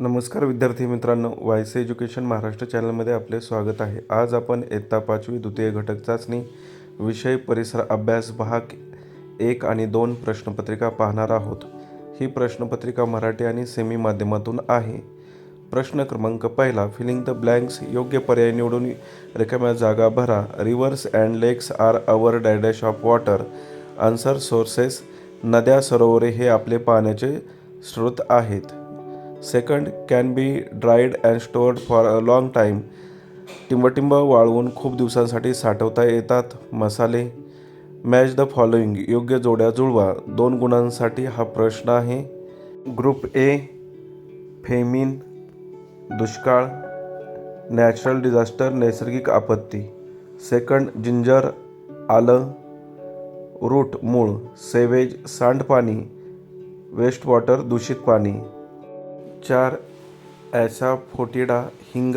नमस्कार विद्यार्थी मित्रांनो वायस एज्युकेशन महाराष्ट्र चॅनलमध्ये आपले स्वागत आहे. आज आपण इयत्ता पाचवी द्वितीय घटक चाचणी विषय परिसर अभ्यास भाग एक आणि दोन प्रश्नपत्रिका पाहणार आहोत. ही प्रश्नपत्रिका मराठी आणि सेमी माध्यमातून आहे. प्रश्न क्रमांक पहिला फिलिंग द ब्लँक्स योग्य पर्याय निवडून रिकाम्या जागा भरा. Rivers and lakes are our dash of water answer sources नद्या सरोवरे हे आपले पाण्याचे स्रोत आहेत. Second can be dried and stored for a long time टिंबटिंब वाळवून खूप दिवसांसाठी साठवता येतात. मसाले. मॅच द फॉलोइंग योग्य जोड्या जुळवा. दोन गुणांसाठी हा प्रश्न आहे. ग्रुप ए फेमिन दुष्काळ नॅचरल डिझास्टर नैसर्गिक आपत्ती. सेकंड जिंजर आलं रूट मूळ सेवेज सांडपाणी वेस्ट वॉटर दूषित पाणी. चार ॲसा फोटिडा हिंग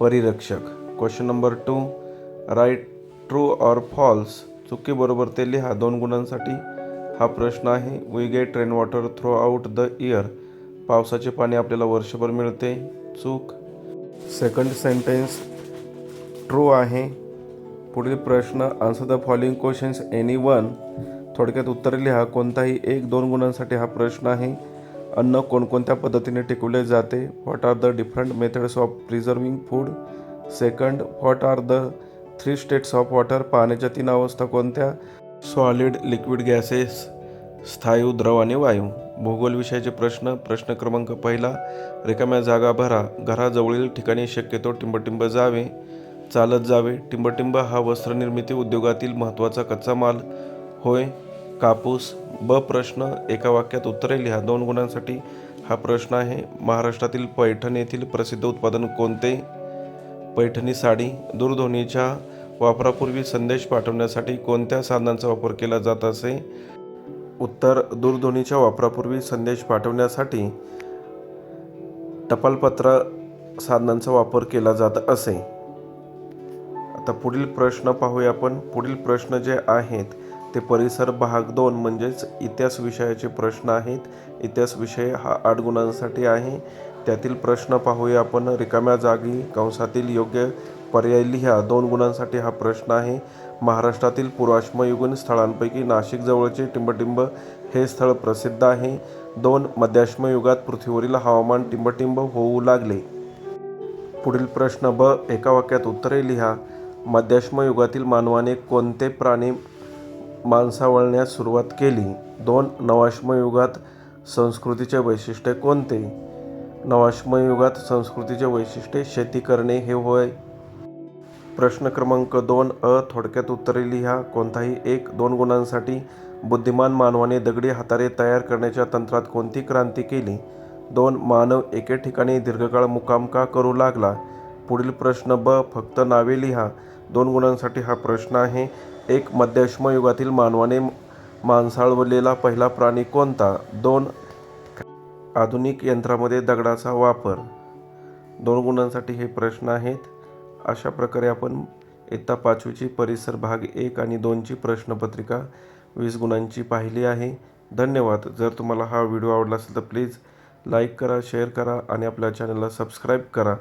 परिरक्षक। Question number two write true or false चुकी बरोबर ते लिहा दोन गुणांसाठी. हा प्रश्न आहे we get rain water throughout the year पावसाचे पाणी आपल्याला वर्षभर मिळते. चूक. सेकंड सेंटेन्स ट्रू आहे. पुढील प्रश्न answer the following questions any one थोडक्यात उत्तर लिहा कोणताही एक दोन गुणांसाठी हा प्रश्न आहे. अन्न कोणकोणत्या पद्धतीने टिकवले जाते? What are the different methods of preserving food second what are the three states of water पाण्याच्या तीन अवस्था कोणत्या? सॉलिड लिक्विड गॅसेस स्थायू द्रव आणि वायू. भूगोल विषयाचे प्रश्न. प्रश्न क्रमांक पहिला रिकाम्या जागा भरा. घराजवळील ठिकाणी शक्यतो टिंबटिंब जावे. चालत जावे. टिंबटिंब हा वस्त्रनिर्मिती उद्योगातील महत्त्वाचा कच्चा माल. होय. कापूस ब प्रश्न एका वाक्यात उत्तरे लिहा. दोन गुणांसाठी हा प्रश्न आहे. महाराष्ट्रातील पैठण येथील प्रसिद्ध उत्पादन कोणते? पैठणी साडी दूरध्वनीच्या वापरापूर्वी संदेश पाठवण्यासाठी कोणत्या साधनांचा वापर केला जात असे? उत्तर दूरध्वनीच्या वापरापूर्वी संदेश पाठवण्यासाठी टपालपत्र साधनांचा वापर केला जात असे. आता पुढील प्रश्न पाहूया आपण. पुढील प्रश्न जे आहेत ते परिसर भाग दोन म्हणजेच इतिहास विषयाचे प्रश्न आहेत. इतिहास विषय हा आठ गुणांसाठी आहे. त्यातील प्रश्न पाहूया आपण. रिकाम्या जागी कंसातील योग्य पर्याय लिहा. दोन गुणांसाठी हा प्रश्न आहे. महाराष्ट्रातील पुराश्मयुगीन स्थळांपैकी नाशिकजवळचे टिंबटिंब हे स्थळ प्रसिद्ध आहे. दोन मध्याश्मयुगात पृथ्वीवरील हवामान टिंबटिंब होऊ लागले. पुढील प्रश्न ब. एका वाक्यात उत्तरे लिहा. मध्याश्म युगातील मानवाने कोणते प्राणी माणसावळण्यास सुरुवात केली. दोन नवाश्मयुगात संस्कृतीचे वैशिष्ट्य कोणते? नवाश्मयुगात संस्कृतीचे वैशिष्ट्य शेती करणे हे होय. प्रश्न क्रमांक दोन अ थोडक्यात उत्तरे लिहा. कोणताही एक दोन गुणांसाठी बुद्धिमान मानवाने दगडी हातारे तयार करण्याच्या तंत्रात कोणती क्रांती केली? दोन मानव एके ठिकाणी दीर्घकाळ मुकाम का करू लागला? पुढील प्रश्न ब फक्त नावे लिहा. दोन गुणांसाठी हा प्रश्न आहे. एक मध्याश्म युगातील मानवाने माणसाळवलेला पहिला प्राणी कोणता? दोन आधुनिक यंत्रामध्ये दगडाचा वापर. दोन गुणांसाठी हे प्रश्न आहेत. अशा प्रकारे आपण इयत्ता पाचवीची परिसर भाग एक आणि दोनची प्रश्नपत्रिका वीस गुणांची पाहिली आहे. धन्यवाद. जर तुम्हाला हा व्हिडिओ आवडला असेल तर प्लीज लाईक करा शेअर करा आणि आपल्या चॅनलला सबस्क्राईब करा.